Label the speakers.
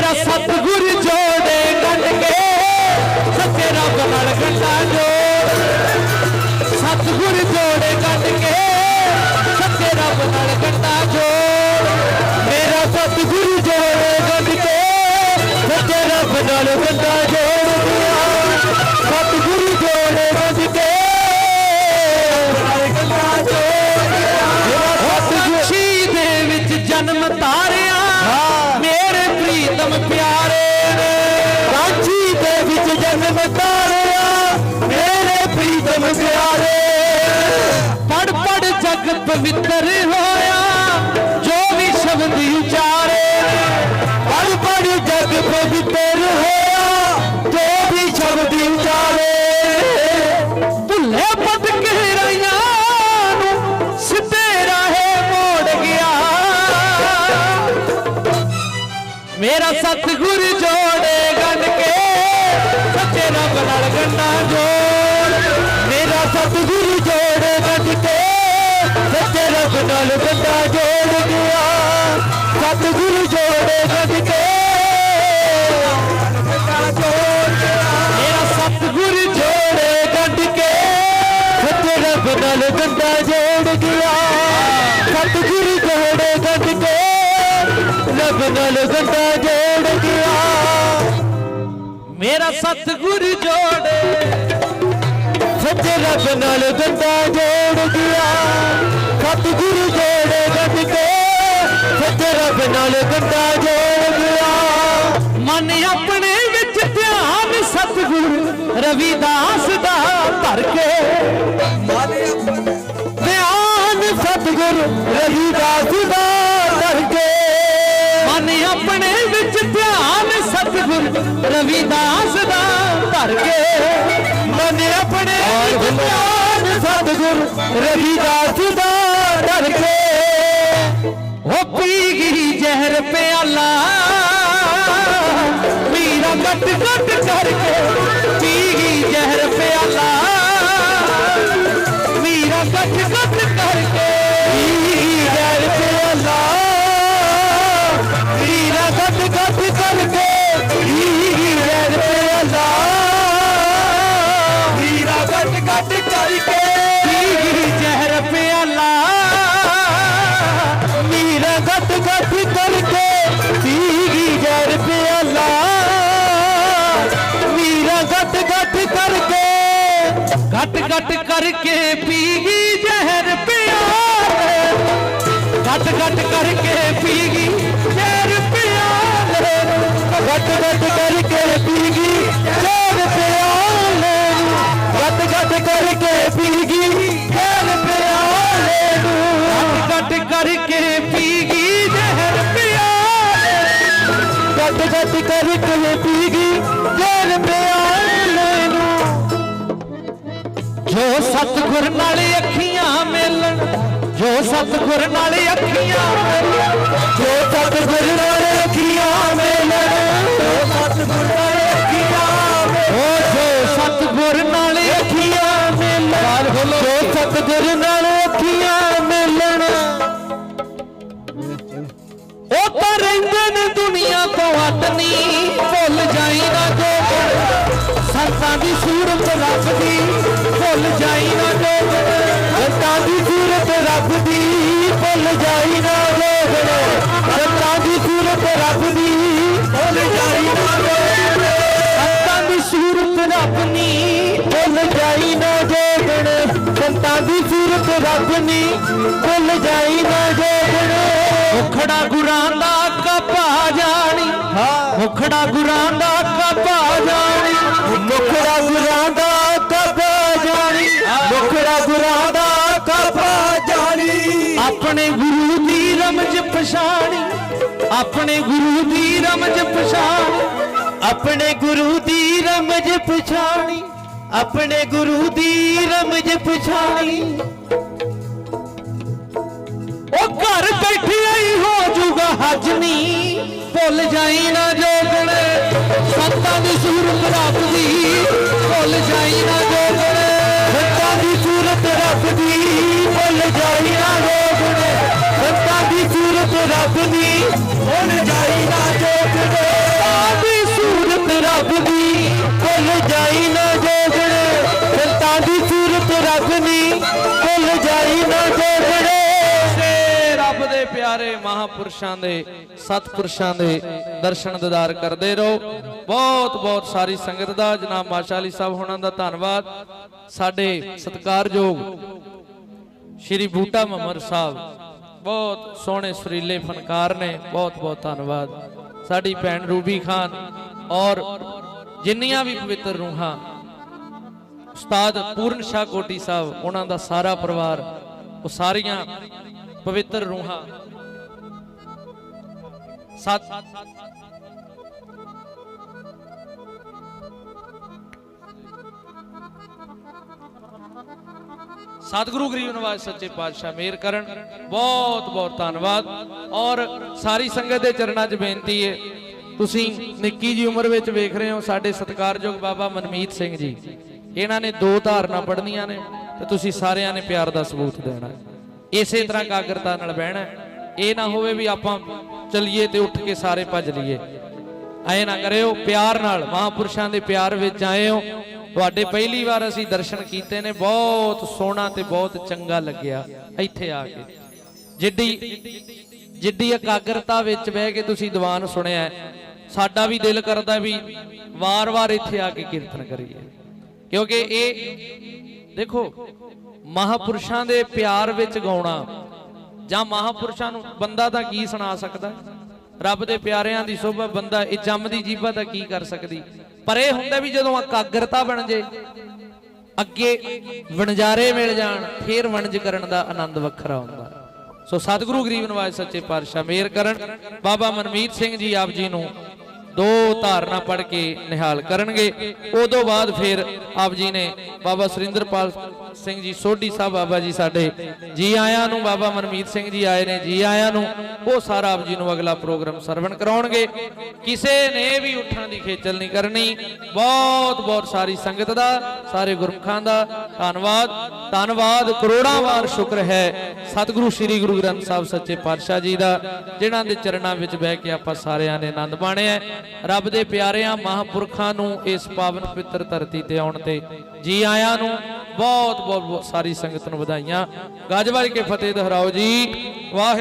Speaker 1: ਮੇਰਾ ਸਤਿਗੁਰ ਜੋੜੇ ਗੱਡ ਕੇ ਸੱਚੇ ਰੱਬ ਨਾਲ ਗੰਢਾ ਜੋੜ। ਸਤਿਗੁਰ ਜੋੜੇ ਗੱਡ ਕੇ ਸੱਚੇ ਰੱਬ ਨਾਲ ਗੰਢਾ ਜੋੜ। ਮੇਰਾ ਸਤਿਗੁਰ ਜੋੜੇ ਗੰਢ ਕੇ ਸੱਚੇ ਰੱਬ ਨਾਲ ਗੰਢਾ ਜੋੜ। ਪਿਆਰੇ। ਪੜ ਪੜ ਜਗ ਪਵਿੱਤਰ ਹੋਇਆ। ਨਾਲ ਗੰਢਾ ਜੋੜ ਗਿਆ। ਸਤਿਗੁਰ ਜੋੜੇ ਗੰਢ ਕੇ। ਗੰਢਾ ਜੋੜ ਗਿਆ ਮੇਰਾ ਸਤਿਗੁਰ ਜੋੜੇ ਗੰਢ ਕੇ। ਸੱਚੇ ਰੱਬ ਨਾਲ ਗੰਢਾ ਜੋੜ ਗਿਆ। ਸਤਿਗੁਰ ਜੋੜੇ ਗੰਢ ਕੇ। ਰੱਬ ਨਾਲ ਗੰਢਾ ਜੋੜ ਗਿਆ। ਮੇਰਾ ਸਤਿਗੁਰ ਜੋੜੇ। ਸੱਚੇ ਰੱਬ ਨਾਲ ਗੰਢਾ ਜੋੜ ਗਿਆ। ਸਤਿਗੁਰ ਸੱਚੇ ਰੱਬ ਨਾਲ ਗੰਢਾ ਜੋੜ ਗਿਆ। ਮਨ ਆਪਣੇ ਵਿੱਚ ਧਿਆਨ ਸਤਿਗੁਰ ਰਵਿਦਾਸ ਦਾ ਧਰ ਕੇ। ਧਿਆਨ ਸਤਿਗੁਰ ਰਵਿਦਾਸ ਦਾ ਧਰ ਕੇ। ਮਨ ਆਪਣੇ ਵਿੱਚ ਧਿਆਨ ਸਤਿਗੁਰ ਰਵਿਦਾਸ ਦਾ ਧਰ ਕੇ। ਮਨ ਆਪਣੇ ਵਿੱਚ ਧਿਆਨ ਸਤਿਗੁਰ ਰਵਿਦਾਸ ਦਾ ਮੀਰਾ ਗੱਟ ਗੱਟ ਕਰਕੇ ਪੀ ਜ਼ਹਿਰ ਪਿਆਲਾ। ਮੀਰਾ ਗੱਟ ਗੱਟ ਕਰਕੇ ਗੱਟ ਗੱਟ ਕਰਕੇ ਪੀ ਗਈ ਜ਼ਹਿਰ ਪਿਆਲੇ ਗੱਟ ਗੱਟ ਕਰਕੇ ਪੀ ਗਈ ਜ਼ਹਿਰ ਪਿਆਲੇ ਗੱਟ ਗੱਟ ਕਰਕੇ ਪੀ ਗਈ ਜ਼ਹਿਰ ਪਿਆਲੇ ਗੱਟ ਗੱਟ ਕਰਕੇ ਪੀ ਗਈ ਜ਼ਹਿਰ ਪਿਆਲੇ ਗੱਟ ਗੱਟ ਕਰਕੇ ਪੀ ਗਈ ਜ਼ਹਿਰ ਪਿਆਲੇ ਗੱਟ ਗੱਟ ਕਰਕੇ ਪੀ ਸਤਿਗੁਰ ਨਾਲ ਅੱਖੀਆਂ ਮਿਲਣ, ਜੋ ਸਤਿਗੁਰ ਨਾਲ ਅੱਖੀਆਂ ਮਿਲਣ, ਜੋ ਸਤਿਗੁਰ ਨਾਲ ਅੱਖੀਆਂ ਮਿਲਣ, ਜੋ ਸਤਿਗੁਰ ਨਾਲ ਅੱਖੀਆਂ ਮਿਲਣ, ਜੋ ਸਤਿਗੁਰ ਨਾਲ ਅੱਖੀਆਂ ਮਿਲਣ, ਜੋ ਸਤਿਗੁਰ ਨਾਲ ਸੂਰਤ ਰੱਬ ਦੀ ਭੁੱਲ ਜਾਈ ਨਾ ਜੋ ਸੰਤਾਂ ਦੀ ਸੂਰਤ ਰੱਬ ਦੀ ਭੁੱਲ ਜਾਈ ਨਾ ਜੋ ਸੰਤਾਂ ਦੀ ਸੂਰਤ ਰੱਬ ਨੀ ਭੁੱਲ ਜਾਈ ਨਾ ਜੋਗਣ ਸੰਤਾਂ ਦੀ ਸੂਰਤ ਰੱਬ ਨੀ ਭੁੱਲ ਜਾਈ ਨਾ ਜੋਗਣ ਮੁਖੜਾ ਗੁਰਾਂ ਦਾ ਕਪਾ ਜਾਣੀ। ਮੁਖੜਾ ਗੁਰਾਂ ਦਾ ਕਪਾ ਜਾਣੀ। ਮੁਖੜਾ ਗੁਰਾਂ ਦਾ ਪਛਾਣੀ, ਆਪਣੇ ਗੁਰੂ ਦੀ ਰਮਜ ਪਛਾਣੀ, ਆਪਣੇ ਗੁਰੂ ਦੀ ਰਮਜ ਪਛਾਣੀ, ਆਪਣੇ ਗੁਰੂ ਦੀ ਰਮਜ ਪਛਾਣੀ। ਉਹ ਘਰ ਬੈਠੇ ਹੀ ਹੋ ਜੂਗਾ ਹਜਨੀ ਭੁੱਲ ਜਾਈ ਨਾ ਜੋਗਣ, ਸੰਤਾਂ ਦੀ ਸੂਰਤ ਰੱਬ ਦੀ ਭੁੱਲ ਜਾਈ ਨਾ ਰੱਬ ਦੀ ਭੁੱਲ ਜਾਈ ਨਾ ਜੋਗੜੇ ਸੰਤਾਂ ਦੀ ਸੂਰਤ ਰੱਬ ਦੀ ਭੁੱਲ ਜਾਈ ਨਾ ਜੋਗੜੇ। ਰੱਬ ਦੇ ਪਿਆਰੇ ਮਹਾਪੁਰਸ਼ਾਂ ਦੇ, ਸਤਪੁਰਸ਼ਾਂ ਦੇ ਦਰਸ਼ਨ ਦਿਦਾਰ ਕਰਦੇ ਰਹੋ। ਬਹੁਤ ਬਹੁਤ ਸਾਰੀ ਸੰਗਤ ਦਾ, ਜਨਾਬ ਮਾਸ਼ਾ ਅਲੀ ਸਾਹਿਬ ਹੋਣਾ ਦਾ ਧੰਨਵਾਦ। ਸਾਡੇ ਸਤਿਕਾਰਯੋਗ ਸ਼੍ਰੀ ਬੂਟਾ ਮਮਰ ਸਾਹਿਬ, ਬਹੁਤ ਸੋਹਣੇ ਸੁਰੀਲੇ ਫਨਕਾਰ ਨੇ, ਬਹੁਤ ਬਹੁਤ ਧੰਨਵਾਦ। ਸਾਡੀ ਭੈਣ ਰੂਬੀ ਖਾਨ ਔਰ ਜਿੰਨੀਆਂ ਵੀ ਪਵਿੱਤਰ ਰੂਹਾਂ, ਉਸਤਾਦ ਪੂਰਨ ਸ਼ਾਹ ਕੋਟੀ ਸਾਹਿਬ, ਉਹਨਾਂ ਦਾ ਸਾਰਾ ਪਰਿਵਾਰ, ਉਹ ਸਾਰੀਆਂ ਪਵਿੱਤਰ ਰੂਹਾਂ। ਸਤ ਸਤਿਗੁਰੂ ਗਰੀਬ ਨਿਵਾਜ ਸੱਚੇ ਪਾਤਸ਼ਾਹ ਮੇਰ ਕਰਨ। ਬਹੁਤ ਬਹੁਤ ਧੰਨਵਾਦ। ਔਰ ਸਾਰੀ ਸੰਗਤ ਦੇ ਚਰਨਾਂ 'ਚ ਬੇਨਤੀ ਹੈ ਤੁਸੀਂ ਨਿੱਕੀ ਜੀ ਉਮਰ ਵਿੱਚ ਵੇਖ ਰਹੇ ਹੋ ਸਾਡੇ ਸਤਿਕਾਰਯੋਗ ਬਾਬਾ ਮਨਮੀਤ ਸਿੰਘ ਜੀ। ਇਹਨਾਂ ਨੇ ਦੋ ਧਾਰਨਾ ਪੜ੍ਹਨੀਆਂ ਨੇ ਤੇ ਤੁਸੀਂ ਸਾਰਿਆਂ ਨੇ ਪਿਆਰ ਦਾ ਸਬੂਤ ਦੇਣਾ ਇਸੇ ਤਰ੍ਹਾਂ ਕਾਗਰਤਾ ਨਾਲ ਬਹਿਣਾ ਇਹ ਨਾ ਹੋਵੇ ਵੀ ਆਪਾਂ ਚਲੀਏ ਤੇ ਉੱਠ ਕੇ ਸਾਰੇ ਭੱਜ ਲਈਏ। ਐ ਨਾ ਕਰਿਓ, ਪਿਆਰ ਨਾਲ, ਮਹਾਪੁਰਸ਼ਾਂ ਦੇ ਪਿਆਰ ਵਿੱਚ ਆਏ ਹੋ। ਤੁਹਾਡੇ ਪਹਿਲੀ ਵਾਰ ਅਸੀਂ ਦਰਸ਼ਨ ਕੀਤੇ ਨੇ, ਬਹੁਤ ਸੋਹਣਾ ਤੇ ਬਹੁਤ ਚੰਗਾ ਲੱਗਿਆ। ਇੱਥੇ ਆ ਕੇ। ਜਿੱਡੀ ਜਿੱਡੀ ਇਕਾਗਰਤਾ ਵਿੱਚ ਬਹਿ ਕੇ ਤੁਸੀਂ ਦੀਵਾਨ ਸੁਣਿਆ ਸਾਡਾ ਵੀ ਦਿਲ ਕਰਦਾ ਵੀ ਵਾਰ-ਵਾਰ ਇੱਥੇ ਆ ਕੇ ਕੀਰਤਨ ਕਰੀਏ। ਕਿਉਂਕਿ ਇਹ ਦੇਖੋ, ਮਹਾਪੁਰਸ਼ਾਂ ਦੇ ਪਿਆਰ ਵਿੱਚ ਗਾਉਣਾ ਜਾਂ ਮਹਾਪੁਰਸ਼ਾਂ ਨੂੰ ਬੰਦਾ ਤਾਂ ਕੀ ਸੁਣਾ ਸਕਦਾ? ਰੱਬ ਦੇ ਪਿਆਰਿਆਂ ਦੀ ਸੋਭਾ ਬੰਦਾ ਇਹ ਜੰਮਦੀ ਜੀਭਾ ਤਾਂ ਕੀ ਕਰ ਸਕਦੀ? ਪਰ ਇਹ ਹੁੰਦਾ ਵੀ ਜਦੋਂ ਇਕਾਗਰਤਾ ਬਣ ਜੇ, ਅੱਗੇ ਵਣਜਾਰੇ ਮਿਲ ਜਾਣ, ਫੇਰ ਵਣਜ ਕਰਨ ਦਾ ਆਨੰਦ ਵੱਖਰਾ ਹੁੰਦਾ। ਸੋ ਸਤਿਗੁਰੂ ਗਰੀਬ ਨਿਵਾਜ ਸੱਚੇ ਪਾਤਸ਼ਾਹ, ਮੇਰ ਕਰਨ। ਬਾਬਾ ਮਨਮੀਤ ਸਿੰਘ ਜੀ ਆਪ ਜੀ ਨੂੰ ਦੋ ਧਾਰਨਾ ਪੜ ਕੇ ਨਿਹਾਲ ਕਰਨਗੇ। ਉਦੋਂ ਬਾਅਦ ਫਿਰ ਆਪ ਜੀ ਨੇ ਬਾਬਾ ਸੁਰਿੰਦਰਪਾਲ ਸਿੰਘ ਜੀ, ਸੋਢੀ ਸਾਹਿਬ ਬਾਬਾ ਜੀ ਸਾਡੇ। ਜੀ ਆਇਆਂ ਨੂੰ ਬਾਬਾ ਮਨਮੀਤ ਸਿੰਘ ਜੀ ਆਏ ਨੇ, ਜੀ ਆਇਆਂ ਨੂੰ। ਉਹ ਸਾਰਾ ਆਪ ਜੀ ਨੂੰ ਅਗਲਾ ਪ੍ਰੋਗਰਾਮ ਸਰਵਣ ਕਰਾਉਣਗੇ। ਕਿਸੇ ਨੇ ਵੀ ਉੱਠਣ ਦੀ ਖੇਚਲ ਨਹੀਂ ਕਰਨੀ। ਬਹੁਤ ਬਹੁਤ ਸਾਰੀ ਸੰਗਤ ਦਾ, ਸਾਰੇ ਗੁਰਮਖਾਂ ਦਾ ਧੰਨਵਾਦ। ਧੰਨਵਾਦ, ਕਰੋੜਾਂ ਵਾਰ ਸ਼ੁਕਰ ਹੈ ਸਤਿਗੁਰੂ ਸ੍ਰੀ ਗੁਰੂ ਗ੍ਰੰਥ ਸਾਹਿਬ ਸੱਚੇ ਪਾਤਸ਼ਾਹ ਜੀ ਦਾ, ਜਿਨ੍ਹਾਂ ਦੇ ਚਰਨਾਂ ਵਿੱਚ ਬਹਿ ਕੇ ਆਪਾਂ ਸਾਰਿਆਂ ਨੇ ਆਨੰਦ ਮਾਣਿਆ ਰੱਬ ਦੇ ਪਿਆਰਿਆਂ ਮਹਾਪੁਰਖਾਂ ਨੂੰ ਇਸ ਪਾਵਨ ਪਵਿੱਤਰ ਧਰਤੀ ਤੇ ਆਉਣ ਤੇ ਜੀ ਆਇਆਂ ਨੂੰ ਬਹੁਤ ਬਹੁਤ ਸਾਰੀ ਸੰਗਤ ਨੂੰ ਵਧਾਈਆਂ। ਗੱਜ ਵੱਜ ਕੇ ਫਤਿਹ ਦੁਹਰਾਓ ਜੀ। ਵਾਹਿ